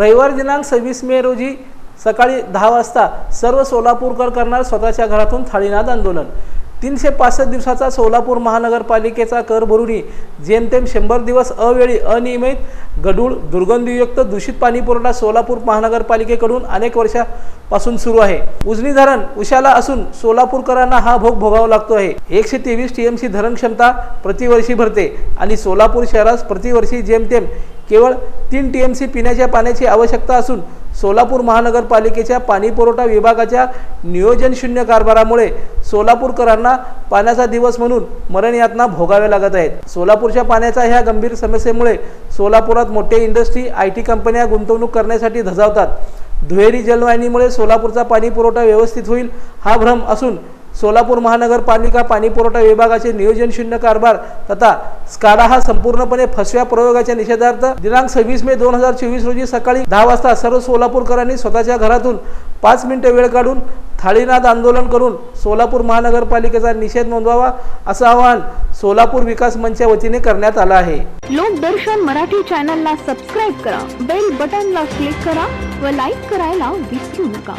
रविवार दिनांक सव्वीस मे रोजी सकाळी दहा वाजता सर्व सोलापूरकर करणार स्वतःच्या घरातून थाळीनाद आंदोलन. तीनशे पासष्ट दिवसाचा सोलापूर महानगरपालिकेचा कर भरूनही जेमतेम शंभर दिवस अवेळी अनियमित गढूळ दुर्गंधीयुक्त दूषित पाणी पुरवठा सोलापूर महानगरपालिकेकडून अनेक वर्षापासून सुरू आहे. उजनी धरण उशाला असून सोलापूरकरांना हा भोग भोगावा लागतो आहे. एकशे तेवीस टी एम सी धरण क्षमता प्रतिवर्षी भरते आणि सोलापूर शहरास प्रतिवर्षी जेमतेम केवळ तीन टी एम सी पिण्याच्या पाण्याची आवश्यकता असून सोलापूर महानगरपालिकेच्या पाणीपुरवठा विभागाच्या नियोजनशून्य कारभारामुळे सोलापूरकरांना पाण्याचा दिवस म्हणून मरण यातना भोगाव्या लागत आहेत. सोलापूरच्या पाण्याच्या ह्या गंभीर समस्येमुळे सोलापुरात मोठे इंडस्ट्री आय टी कंपन्या गुंतवणूक करण्यासाठी धजावतात. दुहेरी जलवाहिनीमुळे सोलापूरचा पाणीपुरवठा व्यवस्थित होईल हा भ्रम असून सोलापूर महानगरपालिका पाणी पुरवठा विभागाचे नियोजनशून्य कारभार तथा स्काडा हा संपूर्णपणे फसव्या प्रयोगाच्या निषेधार्थ दिनांक सव्वीस मे दोन हजार चोवीस रोजी सकाळी दहा वाजता सर्व सोलापूरकरांनी स्वतःच्या घरातून पाच मिनिटे वेळ काढून थाळीनाद आंदोलन करून सोलापूर महानगरपालिकेचा निषेध नोंदवावा असं आवाहन सोलापूर विकास मंचच्या वतीने करण्यात आलं आहे. लोकदर्शन मराठी चॅनलला सबस्क्राईब करा बेल बटनला क्लिक करा व लाईक करायला विसरू नका.